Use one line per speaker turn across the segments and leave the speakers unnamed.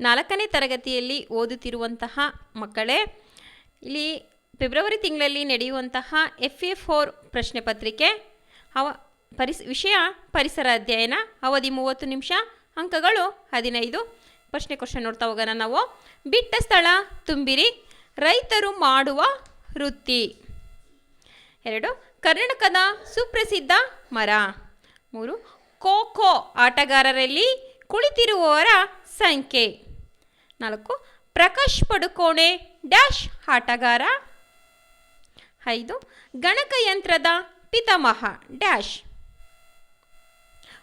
ನಾಲ್ಕನೇ ತರಗತಿಯಲ್ಲಿ ಓದುತ್ತಿರುವಂತಹ ಮಕ್ಕಳೇ, ಇಲ್ಲಿ ಫೆಬ್ರವರಿ ತಿಂಗಳಲ್ಲಿ ನಡೆಯುವಂತಹ ಎಫ್ ಎ ಫೋರ್ ಪ್ರಶ್ನೆ ಪತ್ರಿಕೆ, ಅವ, ಪರಿಸ್, ವಿಷಯ ಪರಿಸರ ಅಧ್ಯಯನ, ಅವಧಿ ಮೂವತ್ತು ನಿಮಿಷ, ಅಂಕಗಳು ಹದಿನೈದು. ಪ್ರಶ್ನೆ ಕ್ವಶನ್ ನೋಡ್ತಾ ಹೋಗೋಣ ನಾವು. ಬಿಟ್ಟ ಸ್ಥಳ ತುಂಬಿರಿ, ರೈತರು ಮಾಡುವ ವೃತ್ತಿ. ಎರಡು, ಕರ್ನಾಟಕದ ಸುಪ್ರಸಿದ್ಧ ಮರ. ಮೂರು, ಖೋ ಖೋ ಆಟಗಾರರಲ್ಲಿ ಕುಳಿತಿರುವವರ ಸಂಖ್ಯೆ. ನಾಲ್ಕು. ಪ್ರಕಾಶ್ ಪಡುಕೋಣೆ ಡ್ಯಾಶ್ ಆಟಗಾರ. ಐದು. ಗಣಕಯಂತ್ರದ ಪಿತಾಮಹ ಡ್ಯಾಶ್.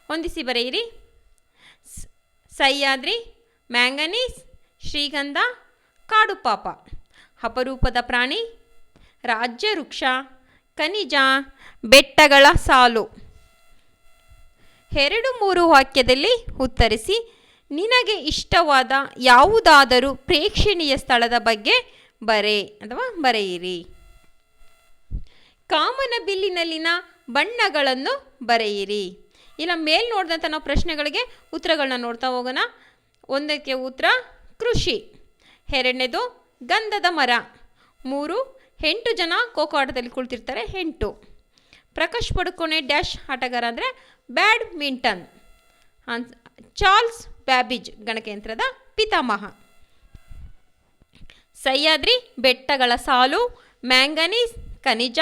ಹೊಂದಿಸಿ ಬರೆಯಿರಿ. ಸಹ್ಯಾದ್ರಿ, ಮ್ಯಾಂಗನೀಸ್, ಶ್ರೀಗಂಧ ಕಾಡುಪಾಪ ಅಪರೂಪದ ಪ್ರಾಣಿ, ರಾಜ್ಯ ವೃಕ್ಷ, ಖನಿಜ, ಬೆಟ್ಟಗಳ ಸಾಲು. ಎರಡು ಮೂರು ವಾಕ್ಯದಲ್ಲಿ ಉತ್ತರಿಸಿ ನಿನಗೆ ಇಷ್ಟವಾದ ಯಾವುದಾದರೂ ಪ್ರೇಕ್ಷಣೀಯ ಸ್ಥಳದ ಬಗ್ಗೆ ಬರೆ ಅಥವಾ ಬರೆಯಿರಿ. ಕಾಮನಬಿಲ್ಲಿನಲ್ಲಿನ ಬಣ್ಣಗಳನ್ನು ಬರೆಯಿರಿ. ಇಲ್ಲ ಮೇಲ್ ನೋಡಿದಂಥ ನಾವು ಪ್ರಶ್ನೆಗಳಿಗೆ ಉತ್ತರಗಳನ್ನ ನೋಡ್ತಾ ಹೋಗೋಣ. ಒಂದಕ್ಕೆ ಉತ್ತರ, ಕೃಷಿ. ಎರಡನೇದು, ಗಂಧದ ಮರ. ಮೂರು, ಎಂಟು ಜನ ಖೋಖೋ ಆಟದಲ್ಲಿ ಕುಳಿತಿರ್ತಾರೆ, ಎಂಟು. ಪ್ರಕಾಶ್ ಪಡುಕೋಣೆ ಡ್ಯಾಶ್ ಆಟಗಾರ ಅಂದರೆ ಬ್ಯಾಡ್ಮಿಂಟನ್. ಚಾರ್ಲ್ಸ್ ಬ್ಯಾಬಿಜ್ ಗಣಕಯಂತ್ರದ ಪಿತಾಮಹ. ಸಹ್ಯಾದ್ರಿ, ಬೆಟ್ಟಗಳ ಸಾಲು, ಮ್ಯಾಂಗನೀಸ್, ಖನಿಜ,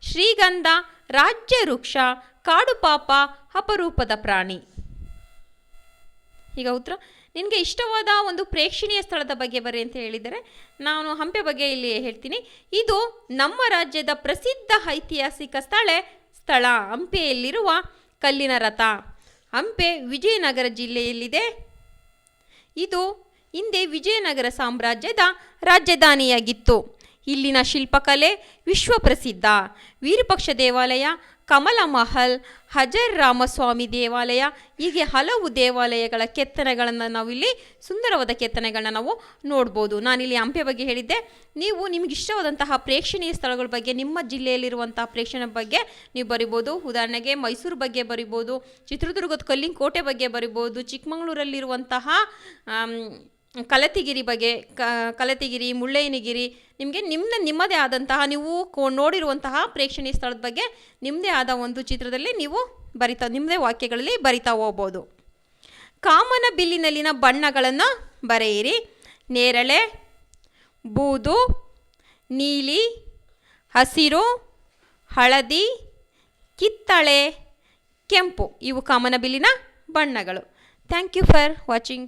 ಶ್ರೀಗಂಧ, ರಾಜ್ಯ ವೃಕ್ಷ ಕಾಡುಪಾಪ ಅಪರೂಪದ ಪ್ರಾಣಿ. ಈಗ ಉತ್ತರ, ನಿನಗೆ ಇಷ್ಟವಾದ ಒಂದು ಪ್ರೇಕ್ಷಣೀಯ ಸ್ಥಳದ ಬಗ್ಗೆ ಬರೀ ಅಂತ ಹೇಳಿದರೆ ನಾನು ಹಂಪೆ ಬಗ್ಗೆ ಇಲ್ಲಿ ಹೇಳ್ತೀನಿ. ಇದು ನಮ್ಮ ರಾಜ್ಯದ ಪ್ರಸಿದ್ಧ ಐತಿಹಾಸಿಕ ಸ್ಥಳ ಸ್ಥಳ ಹಂಪೆಯಲ್ಲಿರುವ ಕಲ್ಲಿನ ರಥ. ಹಂಪೆ ವಿಜಯನಗರ ಜಿಲ್ಲೆಯಲ್ಲಿದೆ. ಇದು ಹಿಂದೆ ವಿಜಯನಗರ ಸಾಮ್ರಾಜ್ಯದ ರಾಜಧಾನಿಯಾಗಿತ್ತು. ಇಲ್ಲಿನ ಶಿಲ್ಪಕಲೆ ವಿಶ್ವಪ್ರಸಿದ್ಧ. ವಿರೂಪಾಕ್ಷ ದೇವಾಲಯ ಕಮಲ ಮಹಲ್, ಹಜರ್ ರಾಮಸ್ವಾಮಿ ದೇವಾಲಯ, ಹೀಗೆ ಹಲವು ದೇವಾಲಯಗಳ ಕೆತ್ತನೆಗಳನ್ನು ನಾವಿಲ್ಲಿ ಸುಂದರವಾದ ಕೆತ್ತನೆಗಳನ್ನ ನಾವು ನೋಡ್ಬೋದು. ನಾನಿಲ್ಲಿ ಹಂಪೆ ಬಗ್ಗೆ ಹೇಳಿದ್ದೆ. ನೀವು ನಿಮಗೆ ಇಷ್ಟವಾದಂತಹ ಪ್ರೇಕ್ಷಣೀಯ ಸ್ಥಳಗಳ ಬಗ್ಗೆ, ನಿಮ್ಮ ಜಿಲ್ಲೆಯಲ್ಲಿರುವಂತಹ ಪ್ರೇಕ್ಷಣೆ ಬಗ್ಗೆ ನೀವು ಬರಿಬೋದು. ಉದಾಹರಣೆಗೆ ಮೈಸೂರು ಬಗ್ಗೆ ಬರಿಬೋದು, ಚಿತ್ರದುರ್ಗದ ಕಲ್ಲಿನ ಕೋಟೆ ಬಗ್ಗೆ ಬರಿಬೋದು, ಚಿಕ್ಕಮಗಳೂರಲ್ಲಿರುವಂತಹ ಕಲತಿಗಿರಿ ಬಗ್ಗೆ ಕಲತಿಗಿರಿ, ಮುಳ್ಳಯ್ಯನಗಿರಿ, ನಿಮಗೆ ನಿಮ್ಮ ನಿಮ್ಮದೇ ಆದಂತಹ, ನೀವು ನೋಡಿರುವಂತಹ ಪ್ರೇಕ್ಷಣೀಯ ಸ್ಥಳದ ಬಗ್ಗೆ ನಿಮ್ಮದೇ ಆದ ಒಂದು ಚಿತ್ರದಲ್ಲಿ ನೀವು ಬರಿತಾ ನಿಮ್ಮದೇ ವಾಕ್ಯಗಳಲ್ಲಿ ಬರಿತಾ ಹೋಗ್ಬೋದು. ಕಾಮನ ಬಿಲ್ಲಿನಲ್ಲಿನ ಬಣ್ಣಗಳನ್ನು ಬರೆಯಿರಿ. ನೇರಳೆ, ಬೂದು, ನೀಲಿ, ಹಸಿರು, ಹಳದಿ, ಕಿತ್ತಳೆ, ಕೆಂಪು, ಇವು ಕಾಮನಬಿಲ್ಲಿನ ಬಣ್ಣಗಳು. Thank you for watching